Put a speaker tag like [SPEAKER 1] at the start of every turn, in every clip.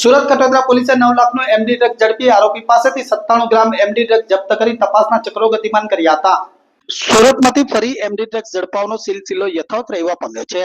[SPEAKER 1] સુરત કટોદરા પોલીસે નવ લાખનો એમડી ડ્રગ ઝડપી આરોપી પાસેથી સત્તાણું ગ્રામ એમડી ડ્રગ જપ્ત કરી તપાસના ચક્રો ગતિમાન કર્યા હતા. સુરતમાંથી ફરી એમડી ડ્રગ્સ ઝડપાવવાનો સિલસિલો યથાવત રહેવા પામ્યો છે.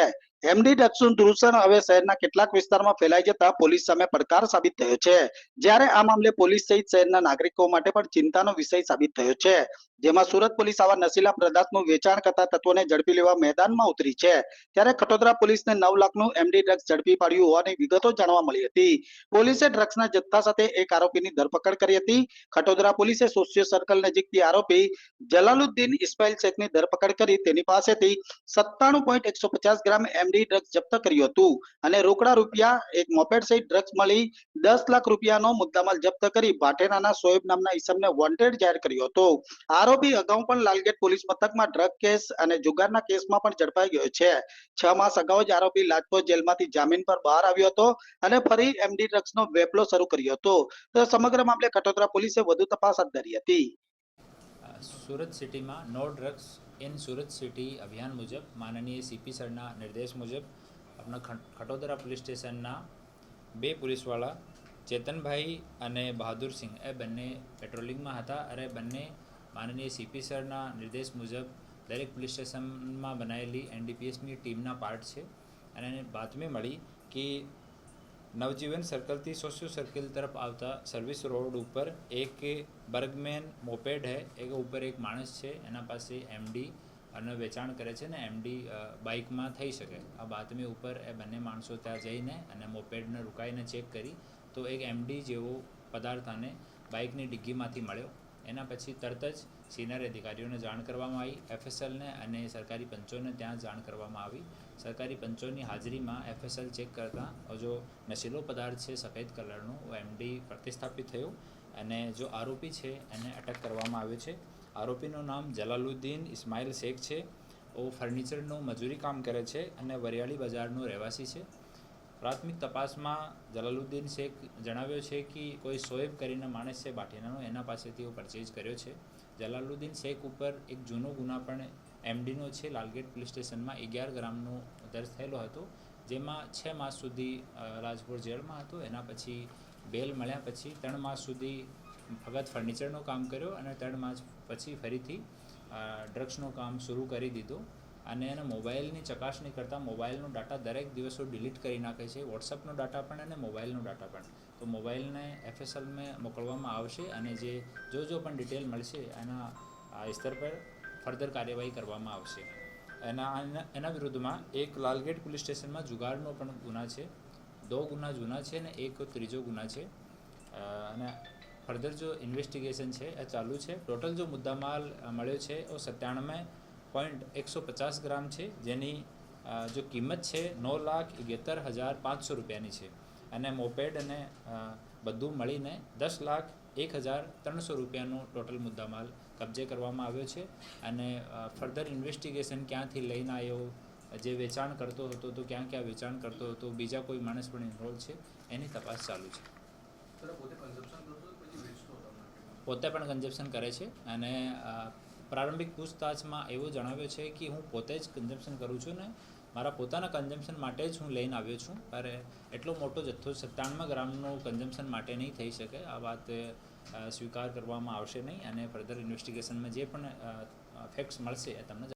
[SPEAKER 1] એમડી ડ્રગ્સનું દૂષણ હવે શહેરના કેટલાક વિસ્તારમાં ફેલાઈ જતા પોલીસ સામે પડકાર સાબિત થયો છે. જ્યારે આ મામલે પોલીસ સહિત શહેરના નાગરિકો માટે પણ ચિંતાનો વિષય સાબિત થયો છે. જેમાં સુરત પોલીસ આવા નશીલા પદાર્થનું વેચાણ કરતા તત્વોને ઝડપી લેવા મેદાનમાં ઉતરી છે. ત્યારે કટોદરા પોલીસને નવ લાખનું એમડી ડ્રગ્સ ઝડપી પાડ્યું હોવાની વિગતો જાણવા મળી હતી. પોલીસે ડ્રગ્સના જથ્થા સાથે એક આરોપીની ધરપકડ કરી હતી. કટોદરા પોલીસે સોશિયો સર્કલ નજીકથી આરોપી જલાલુદ્દીન ઇસ્માઇલ શેખની ધરપકડ કરી તેની પાસેથી સત્તાણું પોઈન્ટ એકસો પચાસ ગ્રામ એમડી ડ્રગ્સ જપ્ત કર્યું હતું અને રોકડા રૂપિયા, એક મોપેડ સહિત ડ્રગ્સ મળી દસ લાખ રૂપિયાનો મુદ્દામાલ જપ્ત કરી ભાટેનાના શોએબ નામના ઇસમને વોન્ટેડ જાહેર કર્યો હતો. આરોપી અગાઉ પણ લાલગેટ પોલીસ મથકમાં ડ્રગ કેસ અને જુગારના કેસમાં પણ ઝડપાઈ ગયો છે. છ માસ અગાઉ જ આરોપી લાજપોર જેલમાંથી જામીન પર બહાર આવ્યો હતો અને ફરી એમડી ડ્રગ્સનો વેપલો શરૂ કર્યો હતો. તો સમગ્ર મામલે કટોદરા પોલીસે વધુ તપાસ હાથ ધરી હતી.
[SPEAKER 2] સુરત સિટીમાં no drugs in Surat city અભિયાન મુજબ, માનનીય સીપી સરના નિર્દેશ મુજબ આપણા ખટોદરા પોલીસ સ્ટેશનના બે પોલીસવાળા ચેતનભાઈ અને બહાદુરસિંહ, એ બંને પેટ્રોલિંગમાં હતા અને બંને માનનીય સીપી સરના નિર્દેશ મુજબ દરેક પોલીસ સ્ટેશનમાં બનાવેલી એનડીપીએસની ટીમના પાર્ટ છે અને એને બાતમી મળી કે નવજીવન સર્કલથી સોશિયો સર્કલ તરફ આવતા સર્વિસ રોડ ઉપર એક બર્ગમેન મોપેડ હે, એક ઉપર એક માણસ છે, એના પાસે એમડી અને વેચાણ કરે છે ને એમડી બાઇકમાં થઈ શકે. આ બાતમી ઉપર એ બંને માણસો ત્યાં જઈને અને મોપેડને રોકાઈને ચેક કરી તો એક એમડી જેવો પદાર્થ આને બાઇકની ડિગ્ગીમાંથી મળ્યો. એના પછી તરત જ સિનિયર અધિકારીઓને જાણ કરવામાં આવી એફએસએલને અને સરકારી પંચોને ત્યાં જાણ કરવામાં આવી. સરકારી પંચોની હાજરીમાં એફએસએલ ચેક કરતાં જો નશીલો પદાર્થ છે, સફેદ કલરનો એમડી પ્રતિસ્થાપિત થયો અને જો આરોપી છે, એને અટક કરવામાં આવ્યો છે. આરોપીનું નામ જલાલુદ્દીન ઇસ્માઇલ શેખ છે. ઓ ફર્નિચરનું મજૂરી કામ કરે છે અને વરિયાળી બજારનો રહેવાસી છે. પ્રાથમિક તપાસમાં જલાલુદ્દીન શેખ જણાવ્યો છે કે કોઈ શોએબ કરીને માણસ છે બાટીનાનો એના પાસેથી એ પરચેઝ કર્યો છે. જલાલુદ્દીન શેખ ઉપર એક જૂનો ગુના પણ એમડીનો છે. લાલગેટ પોલીસ સ્ટેશનમાં અગિયાર ગ્રામનો દર્જ થયેલો હતો, જેમાં છ માસ સુધી રાજકોટ જેલમાં હતો. એના પછી બેલ મળ્યા પછી ત્રણ માસ સુધી ફક્ત ફર્નિચરનું કામ કર્યો અને ત્રણ માસ પછી ફરીથી ડ્રગ્સનું કામ શરૂ કરી દીધું. અને એના મોબાઈલની ચકાસણી કરતાં મોબાઈલનો ડાટા દરેક દિવસો ડિલીટ કરી નાખે છે. વોટ્સઅપનો ડાટા પણ અને મોબાઈલનો ડાટા પણ. તો મોબાઈલને એફએસએલમાં મોકલવામાં આવશે અને જે જો જો પણ ડિટેલ મળશે, એના સ્તર પર ફર્ધર કાર્યવાહી કરવામાં આવશે. એના, એના- વિરુદ્ધમાં એક લાલગેટ પોલીસ સ્ટેશનમાં જુગારનો પણ ગુના છે. દો ગુના જૂના છે ને એક ત્રીજો ગુના છે. અને ફર્ધર જો ઇન્વેસ્ટિગેશન છે, એ ચાલુ છે. ટોટલ જો મુદ્દામાલ મળ્યો છે એ સત્તાણમે પોઈન્ટ એકસો પચાસ ગ્રામ છે જેની જો કિંમત છે નવ લાખ એગેતર હજાર પાંચસો રૂપિયાની છે. અને મોપેડ અને બધું મળીને દસ લાખ એક હજાર ત્રણસો રૂપિયાનો ટોટલ મુદ્દામાલ કબજે કરવામાં આવ્યો છે. અને ફર્ધર ઇન્વેસ્ટિગેશન ક્યાંથી લઈને આવ્યો જે વેચાણ કરતો હતો તો ક્યાં ક્યાં વેચાણ કરતો હતો બીજા કોઈ માણસ પણ ઇન્વોલ્વ છે એની તપાસ ચાલુ છે. પોતે પણ કન્ઝપ્શન કરે છે અને પ્રારંભિક પૂછતાછમાં એવું જણાવ્યું છે કે હું પોતે જ કન્ઝમ્પશન કરું છું ને મારા પોતાના કન્ઝમ્પશન માટે જ હું લઈને આવ્યો છું. પર એટલો મોટો જથ્થો સત્તાણમાં ગ્રામનો કન્ઝમ્પશન માટે નહીં થઈ શકે. આ વાત સ્વીકાર કરવામાં આવશે નહીં અને ફર્ધર ઇન્વેસ્ટિગેશનમાં જે પણ ફેક્ટ્સ મળશે એ તમને